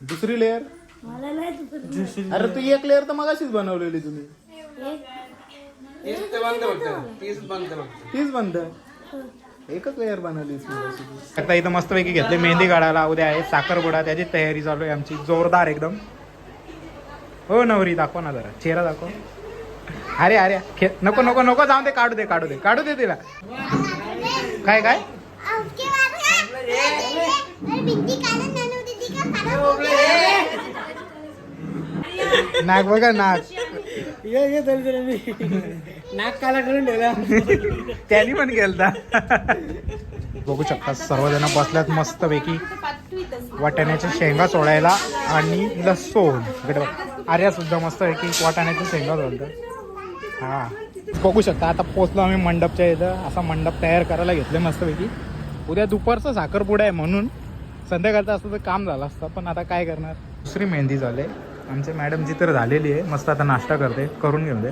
दुसरी लेअर मला नाही दुसरं अरे तू एक लेअर तर मगाशीच बनवलेली तुम्ही. तीस ते बंद फक्त तीस बंद फक्त. तीच बंद? एकच लेअर तू. आता इथं मस्तपैकी घेतले मेहंदी काढायला. उद्या आहे साखरपुडा त्याची तयारी चालू आहे आमची. जोरदार एकदम. हो नवरी दाखव ना जरा. चेहरा दाखव. अरे अरे. खे- नको नको नको. जाऊन दे काढू दे काढू दे. काढू दे तिला. काय काय? नाक बघा नाक. ये ये तरी तरी मी. नाक काला करून ठेवला. त्यांनी पण केलता. बघू शकता सर्वजण बसल्यात मस्त पैकी वाटाण्याच्या शेंगा सोडायला आणि लसूण इकडे. आर्या सुद्धा मस्त पैकी वाटाण्याच्या शेंगा सोडतात हा. बघू शकता आता पोचलो आम्ही मंडपच्या इथं. असा मंडप तयार करायला घेतले मस्तपैकी. उद्या दुपारचा साखरपुडा आहे म्हणून. संध्याकाळचं असतं तर काम झालं असतं पण आता काय करणार? दुसरी मेहंदी झाले. आमच्या मॅडमची तर झालेली आहे मस्त आता नाश्ता करते करून घेऊ दे.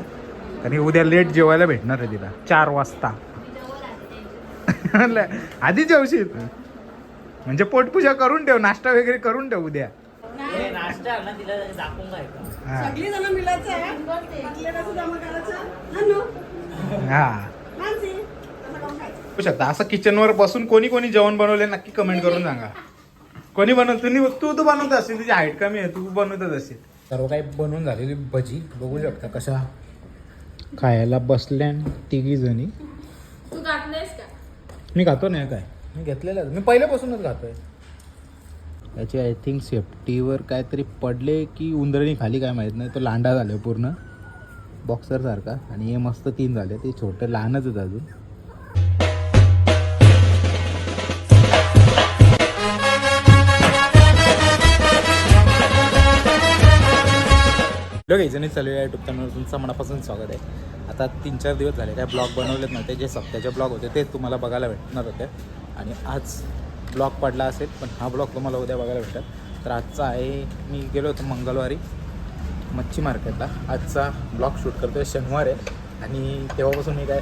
आणि उद्या लेट जेवायला भेटणार आहे तिला. चार वाजता. आधी जेवशील. म्हणजे पोटपूजा करून ठेव नाश्ता वगैरे करून ठेव उद्या. हा. हा. शकता. असं किचनवर बसून कोणी कोणी जेवण बनवले नक्की कमेंट करून सांगा. कोणी बनवत तुम्ही तू तू बनवत असेल तुझी हाईट कमी आहे तू बनवतच असेल सर्व काही बनवून झालेली भजी बघू शकता कशा. खायला बसल्या तिघी जणी. तू गाठलेस का? मी खातो नाही काय? मी घेतलेलं मी पहिल्यापासूनच खातोय. याची आय थिंक सेफ्टीवर काहीतरी पडले की उंदरणी खाली काय माहीत नाही. तो लांडा झाला पूर्ण. बॉक्सर सारखा. आणि हे मस्त तीन झाले. ते छोटे लहानच आहेत अजून. हॅलो काही चालू आहे युट्यूब चॅनलवर तुमचं मनापासून स्वागत आहे. आता तीन चार दिवस झाले काय ब्लॉग बनवलेत नव्हते जे सप्त्याचे ब्लॉग होते ते तुम्हाला बघायला भेटणार होते. आणि आज ब्लॉग पडला असेल पण हा ब्लॉग तुम्हाला उद्या बघायला भेटेल तर आजचा आहे मी गेलो होतो मंगळवारी मच्छी मार्केटला आजचा ब्लॉग शूट करतोय शनिवार आहे. आणि तेव्हापासून मी काय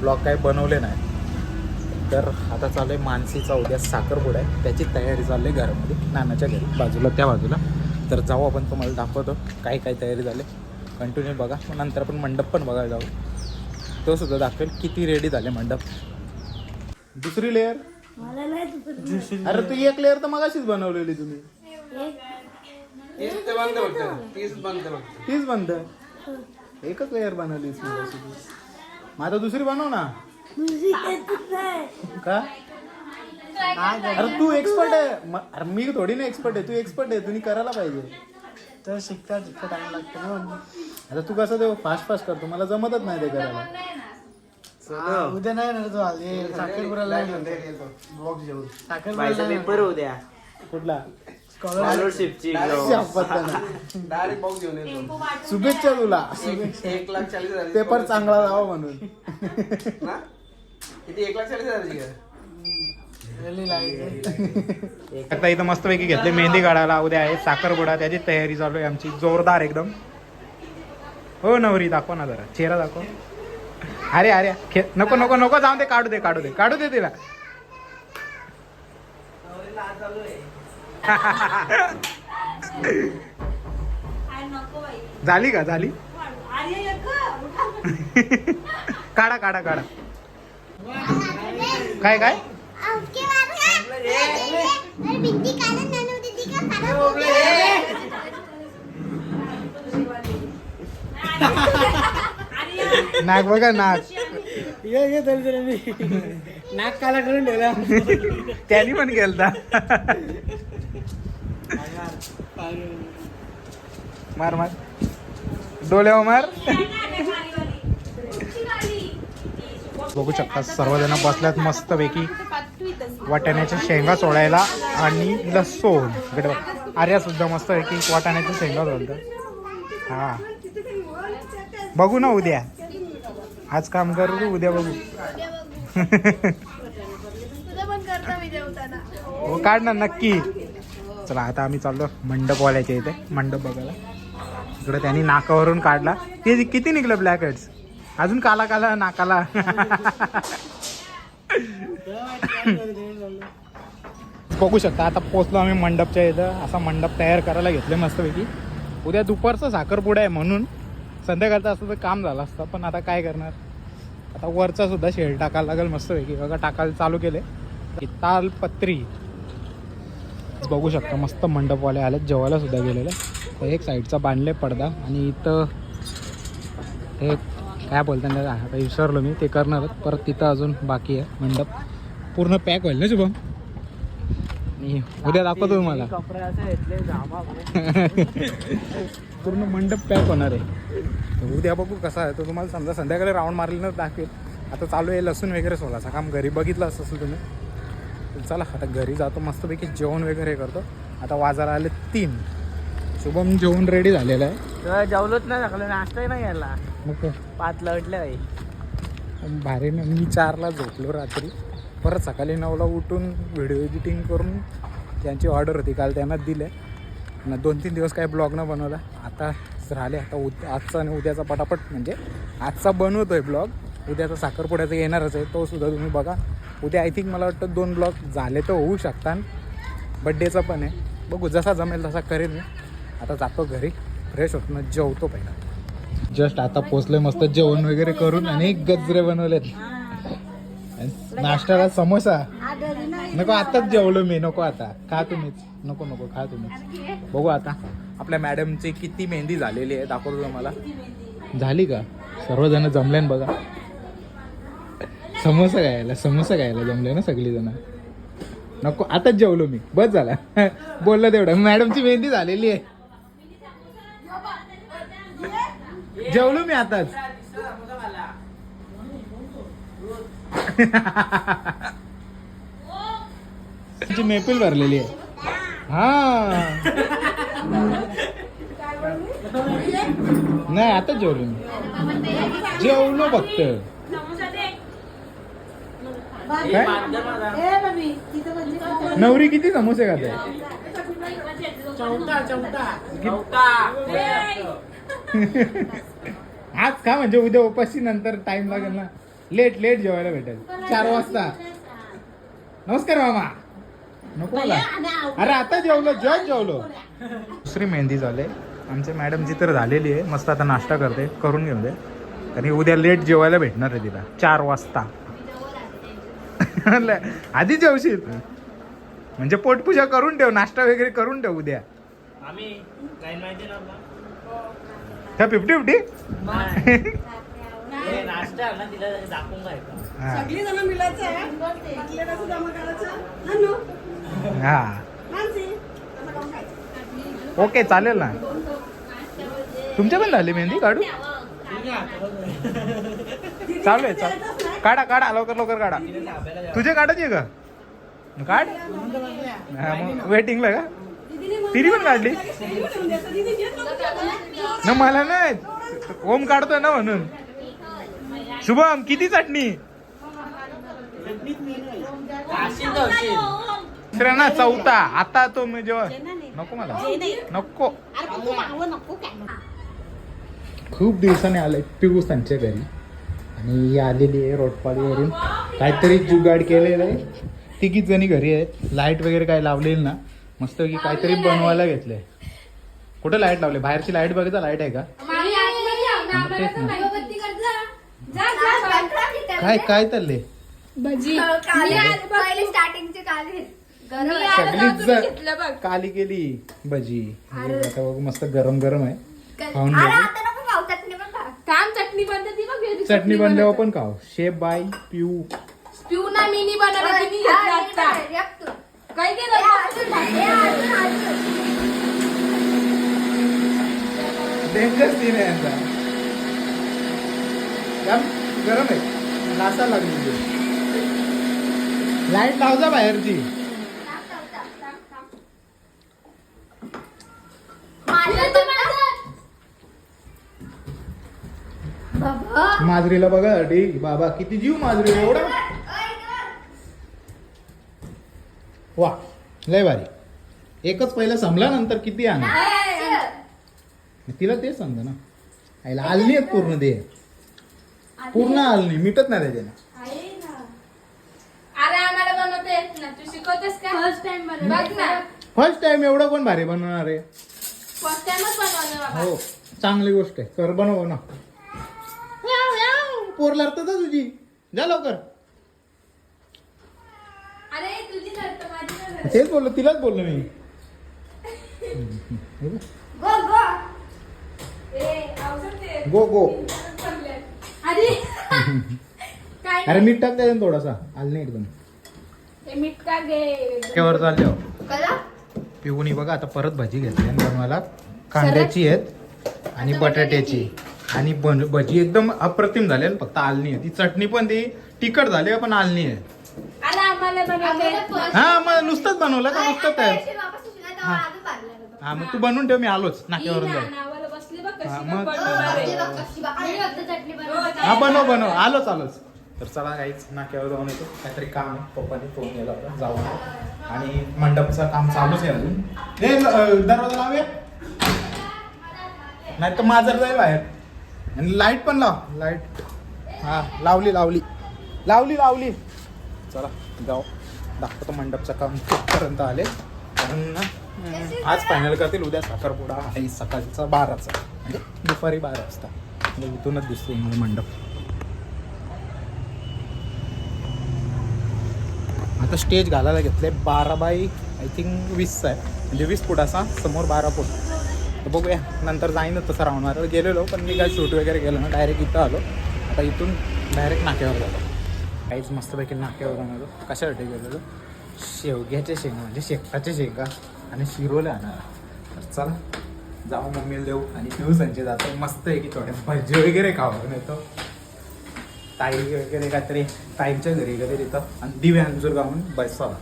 ब्लॉग काय बनवले नाही. तर आता चालू आहे मानसीचा उद्या साखरपुडा आहे. त्याची तयारी चालली आहे घरामध्ये नानाच्या घरी बाजूला त्या बाजूला. तर जाऊ आपण तुम्हाला दाखवतो काय काय तयारी झाली. कंटिन्यू बघा. मग नंतर आपण मंडप पण बघायला जाऊ. तो सुद्धा दाखवेल किती रेडी झाले मंडप. दुसरी लेअर अरे तू एक लेअर तर मगाशीच बनवलेली तुम्ही. तीच बंद एकच लेअर. मग आता दुसरी बनव ना. का? अरे तू एक्सपर्ट आहे. म- अरे मी थोडी ना एक्सपर्ट आहे. तू एक्सपर्ट आहे. तुम्ही करायला पाहिजे. तर शिकता शिकता टाइम लागतो ना. आता तू कसं ते फास्ट फास्ट करतो मला जमतच नाही ते करायला. हा, उद्या नाही ना तो जेवण साखरपुड्याला नाही पेपर उद्या. कुठला? स्कॉलरशिपची डायरेक्ट बॉक्स घेऊन येतो. शुभेच्छा तुला. एक- एक लाख चाळीस हजार पेपर चांगला जावा म्हणून. ना किती? एक लाख चाळीस लाइट आता इथं मस्तपैकी घेतले मेहंदी काढायला. उद्या आहे साखरपुडा. त्याची तयारी चालू आहे आमची. जोरदार एकदम. हो नवरी दाखव ना जरा. चेहरा दाखव. अरे अरे खे- नको नको नको. जाऊन दे काढू दे काढू दे. काढू दे तिला. झाली का? झाली? काढा काढा काढा. काय काय? नाक बघा नाक ये ये तरी मी नाक काला करून ठेवला. त्यांनी पण केलता. मार मार. डोल्या मार. बघू शकता सर्वजण बसल्यात मस्त पैकी वाटाण्याच्या शेंगा सोडायला आणि लसूण. इकडे. आर्या सुद्धा मस्त पैकी वाटाण्याच्या शेंगा सोडतात हा. बघू ना उद्या. आज काम करू उद्या बघू? हो काढ ना नक्की. चला आता आम्ही चाललो मंडपवाल्याच्या इथे मंडप बघायला. इकडे त्यांनी नाकावरून काढला. ते किती निघलं ब्लॅक हेड्स अजून काला काला नाकाला. बघू शकता. आता पोचलो आम्ही मंडपच्या इथं. असा मंडप तयार करायला घेतले मस्तपैकी. उद्या दुपारचा साखरपुडा आहे म्हणून. संध्याकाळचं असतं तर काम झालं असतं पण आता काय करणार? आता वरचा सुद्धा शेड टाकायला लागेल मस्तपैकी. बघा टाकायला चालू केले तालपत्री बघू शकता मस्त मंडपवाले आलेत. जेवायला सुद्धा गेलेले. तर एक साईडचा बांधले पडदा. आणि इथं हे काय बोलता त्याला? आता विसरलो मी. ते करणार परत तिथं अजून बाकी आहे मंडप. पूर्ण पॅक होईल ना शुभम? आणि उद्या दाखवतो तुम्हाला. कपडे असे घेतले जामा पूर्ण मंडप पॅक होणार आहे. उद्या बघू कसा आहे. तो तुम्हाला समजा संध्याकाळी राऊंड मारलेलं दाखवेल. आता चालू आहे लसूण वगैरे सोलायचं काम घरी बघितलं असं असेल तुम्ही चला आता घरी जातो. मस्तपैकी जेवण वगैरे करतो. आता वाजायला आले तीन. शुभम जेवण रेडी झालेलं आहे. जेवलोच नाही सकाळी नाश्ताही नाही? पाचला उठले काही भारी ना मी चारला झोपलो रात्री. परत सकाळी नऊला उठून व्हिडिओ एडिटिंग करून त्यांची ऑर्डर होती काल त्यांना दिले. आणि दोन तीन दिवस काय ब्लॉग न बनवला. आता राहिले आता उद आजचा आणि उद्याचा पटापट. म्हणजे आजचा बनवतो आहे ब्लॉग उद्याचा साखरपुड्याचा येणारच आहे तो सुद्धा तुम्ही बघा. उद्या आय थिंक मला वाटतं दोन ब्लॉग झाले तर होऊ शकतात. बड्डेचा पण आहे. बघू जसा जमेल तसा करेल मी. आता जातो घरी फ्रेश होतो ना जेवतो पहिला. जस्ट आता पोचलोय मस्त जेवण वगैरे करून आणि गजरे बनवलेत. नाश्त्याला समोसा. नको आताच जेवलो मी नको आता. खा तुम्हीच. नको नको खा तुम्हीच. बघू आता. आपल्या मॅडमची किती मेहंदी झालेली आहे दाखवतो तुम्हाला. झाली का? सर्वजण जमले ना बघा. समोसा गायला समोसा गायला जमले ना सगळी जण नको आताच जेवलो मी. बस झाला. बोललं तेवढं. मॅडमची मेहंदी झालेली आहे. जेवलो मी आताच. ची मेपील भरलेली आहे. हा. नाही आताच जेवलो मी. जेवलो फक्त? नवरी किती समोसे खाते? आज का म्हणजे उद्या उपाशी नंतर टाइम लागेल ना. लेट लेट जेवायला भेटेल. चार वाजता. नमस्कार मामा. नको मला अरे आता जेवलो जॉब जेवलो. दुसरी मेहंदी झाले. आमच्या मॅडमची तर झालेली आहे मस्त आता नाश्ता करते करून घेऊन दे. आणि उद्या लेट जेवायला भेटणार आहे तिला. चार वाजता. आधी जेवशील. म्हणजे पोटपूजा करून ठेव नाश्ता वगैरे करून ठेव उद्या. आम्ही काही माहिती ना ह्या फिफ्टी फिफ्टी सगळी जण आहे हा. ओके चालेल ना. तुमच्या पण झाली मेहंदी काढू? चालू आहे चाल. काढा काढा लवकर लवकर काढा. तुझे काढायची आहे का? काढ. मग वेटिंगला का? तिने पण काढली. ना मला नाही. ओम काढतोय ना म्हणून. शुभम किती चटणी? ना चौथा. आता तो मी जेव्हा नको मला. नको. खूप दिवसाने आले पिऊस त्यांच्या घरी. आणि आलेली आहे रोडपालीवरून काहीतरी जुगाड केलेलं आहे. तिघीच जणी घरी आहेत. लाइट वगैरे काय लावलेली ना. मस्त की काहीतरी बनवायला घेतलंय. कुठे लाइट लावले? बाहेरची लाइट बघायचा लाइट आहे का. काय काय चालले पहिले स्टार्टिंगचे काल सगळीच जण काली केली भजी. हे आता बघ मस्त गरम गरम आहे खाऊन अरे घ्या आता नको खाऊ. चटणी काम बनते ती बघ. चटणी बनल्यावर पण खाऊ. शेफ बाय पिऊ पिऊ ना मिनी बनवला ती मी घेतला आता काय केलं? डेंजर सीन आहे यांचा जाम गरम आहे. नासा लागली लाइट लावजा बाहेरची. माजरीला बघा डी बाबा किती जीव माजरी एवढा? वा लय भारी. एकच पहिला संपला नंतर किती आणा? तिला तेच सांगतो ना. आईला आलनी आहेत पूर्ण ते पूर्ण आलनी मिटत नाही त्याच्याने. अरे आम्हाला बनवता येत ना तू शिकवतेस का? फर्स्ट टाइम बघ ना. फर्स्ट टाइम एवढं कोण भारी बनवणार आहे? फर्स्ट टाइमच बनवलं बाबा. हो चांगली गोष्ट आहे. कर बनव ना पोर लागतं तुझी. जा लवकर. अरे तुझी धरतो माझी नाही धरत. तेच बोललो तिलाच बोललो मी. गो गो. ए, औषध दे. गो गो. अरे काय अरे मीठ टाक त्याच्यात थोडासा. आलं नाही एकदम. हे मीठ का घे केवर चालले हो. कला? पिऊनी बघा आता परत भाजी घेतली आणि बनवायला कांद्याची आहेत आणि बटाट्याची. आणि बन भजी एकदम अप्रतिम झाली आणि फक्त आलनी आहे. ती चटणी पण ती तिखट झाली पण आलनी आहे. आला आम्हाला बनवते. हा मग नुसतंच बनवलं का? नुसतं काय वापस सुशिला तेव्हा अजून बांधलं हा मग तू बनवून ठेव मी आलोच. ही नाक्यावरून जाऊ. हा, मग- हा बनव बनव. आलोच आलोच. तर चला काहीच नाक्यावर जाऊन येतो. काहीतरी काम आहे. पप्पाने फोन केला होता. जाऊन येतो. आणि मंडपचं काम चालूच आहे अजून. अं, दरवाजा लावूया? नाही तर माझर जाईल बाहेर. आणि लाइट पण लाव. लाइट. हा लावली लावली. लावली लावली. चला जाऊ. दाखवतो मंडपचं काम कुठपर्यंत आले. कारण ना आज फायनल करतील उद्या साखरपुडा आहे सकाळचा बाराचा. म्हणजे दुपारी बारा वाजता. म्हणजे इथूनच दिसते मला मंडप. आता स्टेज घालायला घेतले बारा बाय आय थिंक वीसचा आहे. म्हणजे वीस फुटाचा समोर बारा फूट. तर बघूया नंतर जाईनच तसं राहणार गेलेलो पण मी काय शूट वगैरे गेलो ना डायरेक्ट इथं आलो. आता इथून डायरेक्ट नाक्यावर जातो. काहीच मस्तपैकी नाक्यावर जाणार कशासाठी गेलेलो? शेवग्याच्या शेंगा म्हणजे शेकटाच्या शेंगा आणि शिरोला आणणार तर चला जाऊ मम्मीला देऊ आणि दिवसांचे जातो. मस्त आहे की थोडे भजी वगैरे खावं नाही तो ताई वगैरे काहीतरी ताईंच्या घरी वगैरे तिथं आणि दिव्या अंजूर गावून बसावा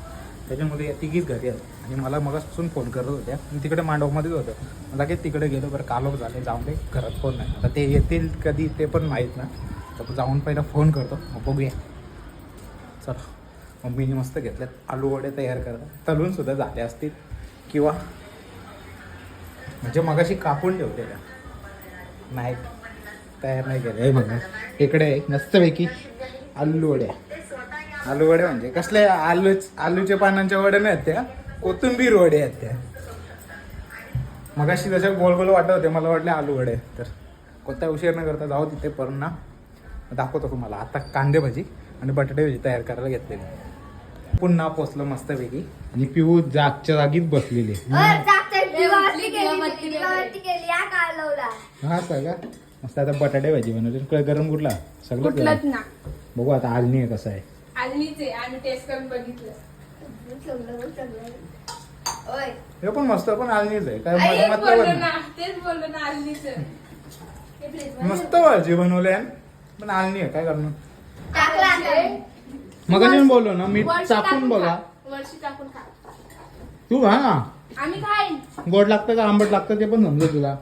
त्याच्यामध्ये या तिघीच घरी आहेत. आणि मला मगासून फोन करत होत्या. आणि तिकडे मांडवमध्येच मला लगेच तिकडे गेलो बरं कालोख झाले. जाऊन ते घरात फोन नाही. आता ते येतील कधी ते पण माहीत ना. तर जाऊन पहिला फोन करतो. मग बघूया. चला. मम्मीने मस्त घेतल्यात. आलू वडे तयार करतात तलून सुद्धा झाले असतील. किंवा म्हणजे मगाशी कापून ठेवलेल्या. नाही तयार नाही केलं. हे बघा इकडे आहे मस्तपैकी आलू वड्या आलू वड्या म्हणजे कसले? आलू आलूच्या पानांच्या वड्या नाही आहेत त्या. कोथिंबीर वडे आहेत त्या. मगाशी जशा गोल गोल वाटत होते. मला वाटले आलू वडे. तर कोणता उशीर न करता जाऊ तिथे पण ना. दाखवतो तुम्हाला. आता कांदे भाजी आणि बटाटे भाजी तयार करायला घेतलेली. पुन्हा पोचलो मस्तपैकी. आणि पिऊ जागच्या जागीच बसलेली हा सगळा. मस्त आता बटाटे भाजी बनवली. तुला गरम कुठला? सगळं गरम. बघू आता आलनी आहे कसं आहे. आलीच आहे. आम्ही टेस्ट करून बघितलं. हे पण मस्त पण आलनीच आहे. काय तेच मत- बोललो मतलब ना. नाही. तेच बोललो ना आलीच आहे. fridge मध्ये मस्त भाजी बनवली आहे. पण आलनी आहे. काय करणार? टाकला. मग मी बोललो ना वर्षी चाकून टाकून बघा खा. वर्षी टाकून खा तू खा ना आम्ही खाईन गोड लागतं का आंबट लागतं ते पण समजेल तुला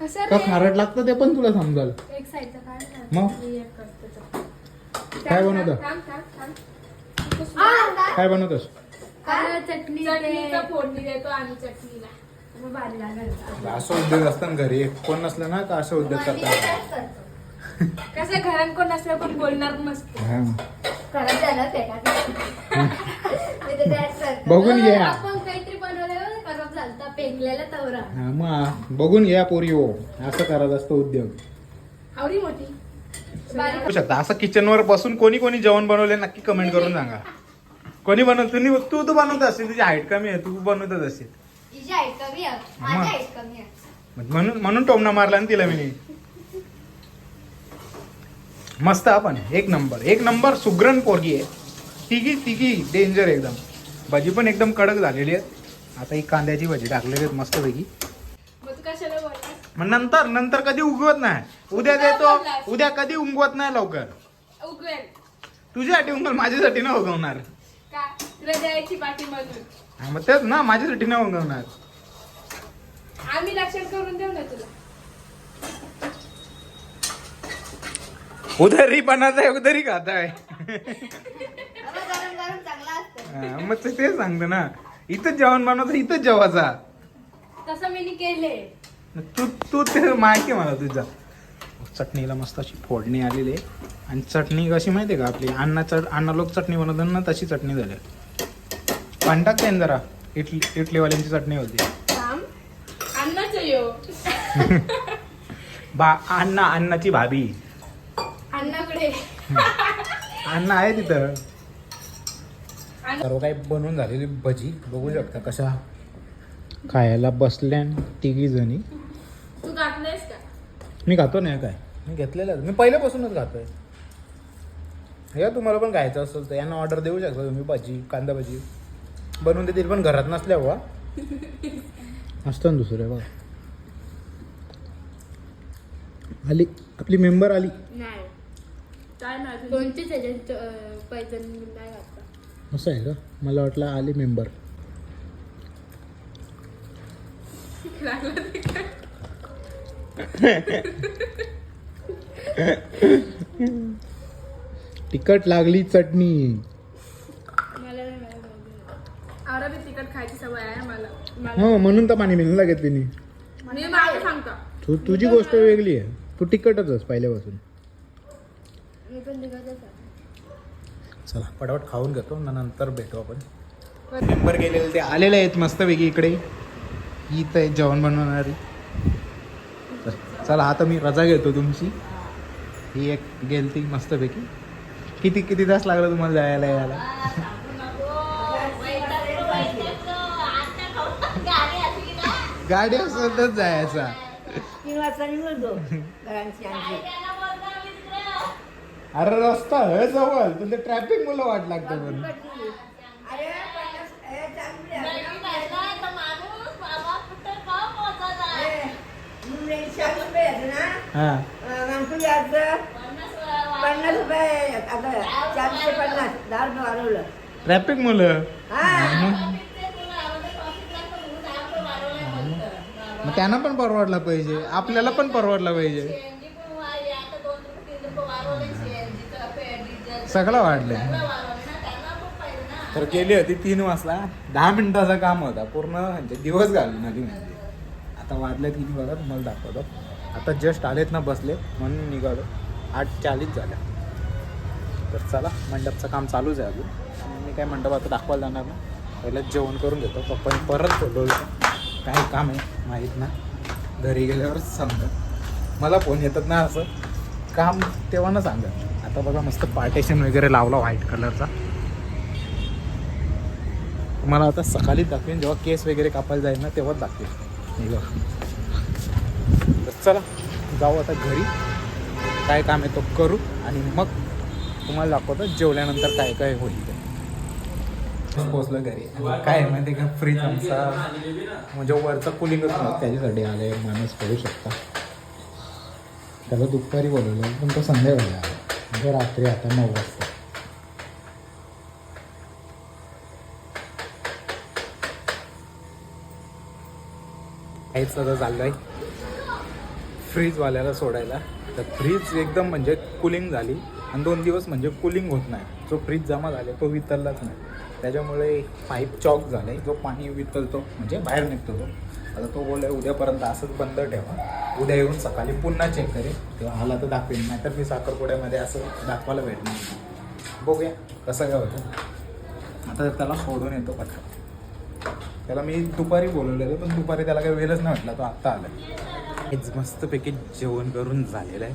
कसं का रे खारट लागतं ते पण तुला समजेल एक साईडचं काढ ना. मग? मी एक करते. काय थांब, बनवतं? थांब, थांब, थांब. हा, काय? काय बनवतोस काय? चटणी चटणीचा फोडणी देतो आम्ही चटणीला मग भारी लागेल असं उद्योग असतात ना घरी कोण नसलं ना का असं उद्योग करतात कसं घरात कोण असलं पण बोलणार नसतं हा. खराब झालं ते का? मी तर त्याच करतो. बघून घ्या. आपण काहीतरी बनवलं खराब झालं पेंगलेला तवरा. हा मग बघून घ्या पोरी हो. असं करत असतो उद्योग. आवडी मोठी. बारीक. बघू शकता. असं किचनवर बसून कोणी कोणी जेवण बनवले नक्की कमेंट करून सांगा. कोणी बनवत तुम्ही तू तू बनवत असेल तुझी हाईट कमी आहे तू बनवतच असेल हिची हाईट कमी आहे. माझी मग. हाईट कमी आहे. म्हणून म्हणून टोमना मारला ना तिला मी. मस्त आपण. एक नंबर. एक नंबर सुग्रण पोरगी आहे. तिघी तिघी. डेंजर एकदम. भाजी पण एकदम कडक झालेली आहे आता ही कांद्याची भाजी टाकलेली आहेत मस्तपैकी. मग नंतर नंतर कधी उगवत नाही. उद्या देतो. उद्या कधी उगवत नाही लवकर. तुझ्यासाठी उगवल माझ्यासाठी नाही उगवणार. हा, मग तेच ना माझ्यासाठी नाही उगवणार. आम्ही लक्षात करून देऊ ना तुला. उधरी बनाचा आहे उधरी खाता आहे. अगं गरम गरम चांगला असतं. हा, मग ते तेच सांगतो ना. इथंच जेवण बनवतं इथंच जेवायचा. तसं मी केले. तू तू ते माहिती आहे मला तुझा. चटणीला मस्त अशी फोडणी आलेली आहे. आणि चटणी कशी माहिती आहे का आपली? अण्णा चट अण्णा लोक चटणी बनवतात ना तशी चटणी झाली पाणी टाकते जरा. इटली इटलीवाल्यांची चटणी होती. थांब. अन्नाचं यो. बा अण्णा अण्णाची भाभी. अण्णा आहे तिथं. सर्व काही बनवून झालेली भजी. बघू शकता कशा खायला बसल्या तिघी जणी. तू घातलंयस का? मी खातो नाही काय? मी घेतलेलं. मी पहिल्यापासूनच खातोय. या तुम्हाला पण खायचं असेल तर यांना ऑर्डर देऊ शकता तुम्ही भाजी कांदा भाजी. बनवून देतील पण घरात नसल्या बा असतं ना दुसरे बघा. आली. आपली मेंबर आली. नाही. काय नाही कोणतीच नाही असं आहे का? मला वाटलं आली मेंबर तिखट लागली चटणी. मला नाही माहिती. तिखट खायची सवय आहे मला. हो म्हणून तर पाणी मिळून घेतली मी मी माझं सांगतो. तू तुझी गोष्ट वेगळी आहे. तू तिखटच पहिल्यापासून मी पण निघतच आहे. चला पटापट खाऊन घेतो न नंतर भेटू आपण. मेंबर गेलेले ते आलेले आहेत मस्तपैकी इकडे. ही तर आहे जेवण बनवणारी. तर चला आता मी रजा घेतो तुमची. ही एक गेलती मस्तपैकी. किती किती तास लागला तुम्हाला जायला यायला? गाडी असतच जायचा तीन वाजता निघतो घरांची आमची अरे रस्ता आहे जवळ तुला ट्रॅफिक मुलं वाट लागतं पण हां. अं, माणसं यायचं पन्नास रुपये आता चारशे पन्नास दहा रुपये वाढवलं. ट्रॅफिक मुलं? हा. मग त्यांना पण परवडला पाहिजे. आपल्याला पण परवडला पाहिजे. सगळं वाढलंय. तर गेली होती तीन वाजता. दहा मिनिटाचं काम होता. पूर्ण म्हणजे दिवस घालून आली म्हणजे आता वाजले तीन बघा तुम्हाला दाखवतो. आता जस्ट आलेत ना बसले म्हणून निघालो. आठ चाळीस झाल्या. तर चला मंडपचं काम चालूच आहे अजून. मी काय मंडप आता दाखवायला जाणार ना पहिलं जेवण करून घेतो. पप्पाने परत बोलवलं. काय काम आहे माहीत ना घरी गेल्यावरच सांगत मला फोन येतात ना असं. काम तेव्हा ना सांगत आता बघा मस्त पार्टेशन वगैरे लावला व्हाईट कलरचा तुम्हाला आता सकाळीच दाखवेन जेव्हा केस वगैरे कापायला जाईल ना तेव्हाच दाखवेन. तर चला जाऊ आता घरी. काय काम आहे तो करू आणि मग तुम्हाला दाखवतो जेवल्यानंतर काय काय होईल ते. घरी. काय आहे माहिती आहे का? फ्रीज आमचा. म्हणजे वरचा कुलिंगच नव्हतं त्याच्यासाठी आले. माणूस करू शकता. त्याला दुपारी बोलवलं. पण तो संध्याकाळी आला. म्हणजे रात्री आता नऊ वाजता काहीच आता चाललं आहे फ्रीजवाल्याला सोडायला. तर फ्रीज एकदम म्हणजे कुलिंग झाली. आणि दोन दिवस म्हणजे कुलिंग होत नाही. जो फ्रीज जमा झाला तो वितरलाच नाही. त्याच्यामुळे पाईप चॉक झाले. जो पाणी वितरतो म्हणजे बाहेर निघतो तो. आता तो बोलला उद्यापर्यंत असंच बंद ठेवा. उद्या येऊन सकाळी पुन्हा चेक करेन. तेव्हा आला तर दाखवेन नाही तर मी साखरपुड्यामध्ये असं दाखवायला भेटणार नाही. बघूया कसं काय होतं. आता त्याला सोडून येतो पटकन. त्याला मी दुपारी बोलवलेलं पण दुपारी त्याला काही वेळच नाही म्हटला तो आत्ता आला हेच मस्तपैकी जेवण करून झालेलं आहे.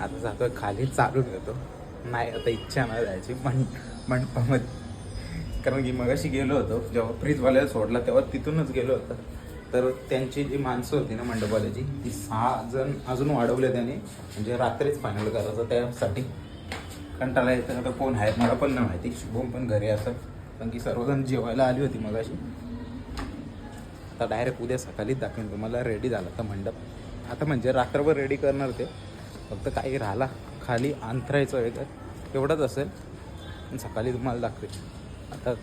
आता जातो खाली चालू ठेवतो. नाही आता इच्छा नाही जायची मंड मंडपामध्ये कारण की मगाशी गेलो होतो जेव्हा फ्रीजवाल्याला सोडला तेव्हा तिथूनच गेलो होतो. तर त्यांची जी माणसं होती ना मंडपवाल्याची ती सहा जण अजून वाढवले त्याने. म्हणजे रात्रीच फायनल करायचं त्यासाठी कंटाळा येतं. आता कोण आहेत? मला पण नाही माहिती. शुभम पण घरी असं कारण की सर्वजण जेवायला आली होती मगाशी. आता डायरेक्ट उद्या सकाळीच दाखवेन तुम्हाला. रेडी झाला तर मंडप. आता म्हणजे रात्रभर रेडी करणार ते. फक्त काही राहिला खाली अंतरायचं वगैरे. एवढंच असेल. पण सकाळी तुम्हाला दाखवेन. आता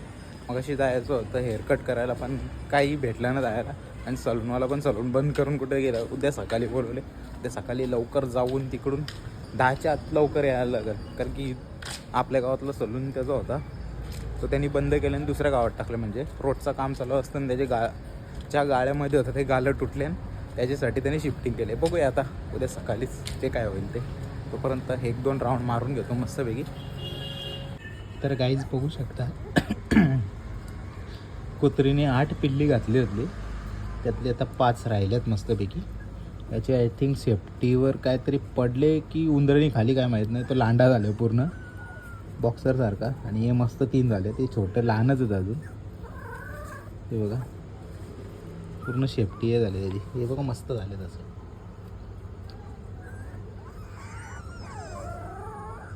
मगाशी जायचं होतं हेअरकट करायला पण काही भेटलं ना जायला आणि सलूनवाला पण सलून बंद करून कुठे गेला? उद्या सकाळी बोलवले. उद्या सकाळी लवकर जाऊन तिकडून दहाच्या आत लवकर यायला लागेल. कारण की आपल्या गावातलं सलून त्याचा होता. तो त्यांनी बंद केलं आणि दुसऱ्या गावात टाकलं. म्हणजे रोडचं काम चालू असताना त्याचे गा ज्या गाळ्यामध्ये होतं ते गालं तुटले आणि त्याच्यासाठी त्यांनी शिफ्टिंग केले बघूया आता उद्या सकाळीच ते काय होईल ते. तोपर्यंत एक दोन राऊंड मारून घेतो मस्तपैकी. तर गाईज बघू शकता. कुत्रीने आठ पिल्ली घातली होती. त्यातले आता पाच राहिल्यात मस्तपैकी. याची आय थिंक सेफ्टीवर काहीतरी पडले की उंदरणी खाली काय माहीत नाही. तो लांडा झाला पूर्ण. बॉक्सरसारखा आणि हे मस्त तीन झाले. ते छोटे लहानच आहेत अजून. हे बघा. पूर्ण शेफ्टी हे झाले त्याची. हे बघा मस्त झाले तसं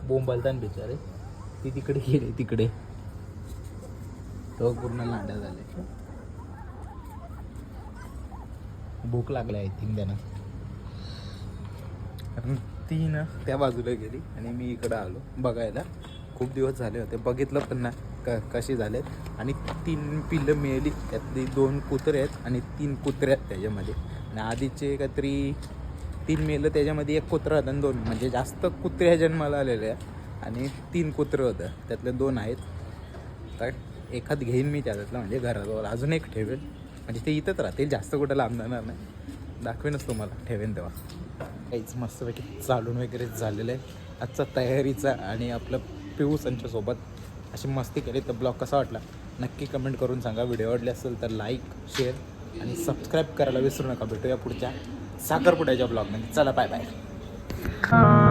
बोंबलतान बिचारे. ती तिकडे गेले तिकडे. तो पूर्ण लांड्या झाले भूक लागली आय थिंक त्यांना. कारण ती ना त्या बाजूला गेली आणि मी इकडं आलो. बघायला. खूप दिवस झाले होते. बघितलं पण ना क कशी झालेत. आणि तीन पिल्लं मिळाली. त्यातली दोन कुत्रे आहेत आणि तीन कुत्रे आहेत त्याच्यामध्ये. आणि आधीचे काहीतरी तीन मेलं त्याच्यामध्ये एक कुत्रा होता आणि दोन. म्हणजे जास्त कुत्र्या जन्माला आलेले आणि तीन कुत्रं होतं. त्यातले दोन आहेत. तर एखाद घेईन मी त्याच्यातलं म्हणजे घराजवळ अजून एक ठेवेल. म्हणजे ते इथंच राहतील जास्त कुठं लांब जाणार नाही. दाखवेनच तुम्हाला ठेवेन तेव्हा. काहीच मस्तपैकी चालून वगैरे झालेलं आहे. आजचा तयारीचा आणि आपलं पिऊ संचसोबत अशी मस्ती केली. तर ब्लॉग कसा वाटला? नक्की कमेंट करून सांगा. व्हिडिओ आवडले असेल तर लाईक शेअर आणि सबस्क्राईब करायला विसरू नका. भेटूया पुढच्या साखरपुड्याच्या ब्लॉगमध्ये. चला बाय बाय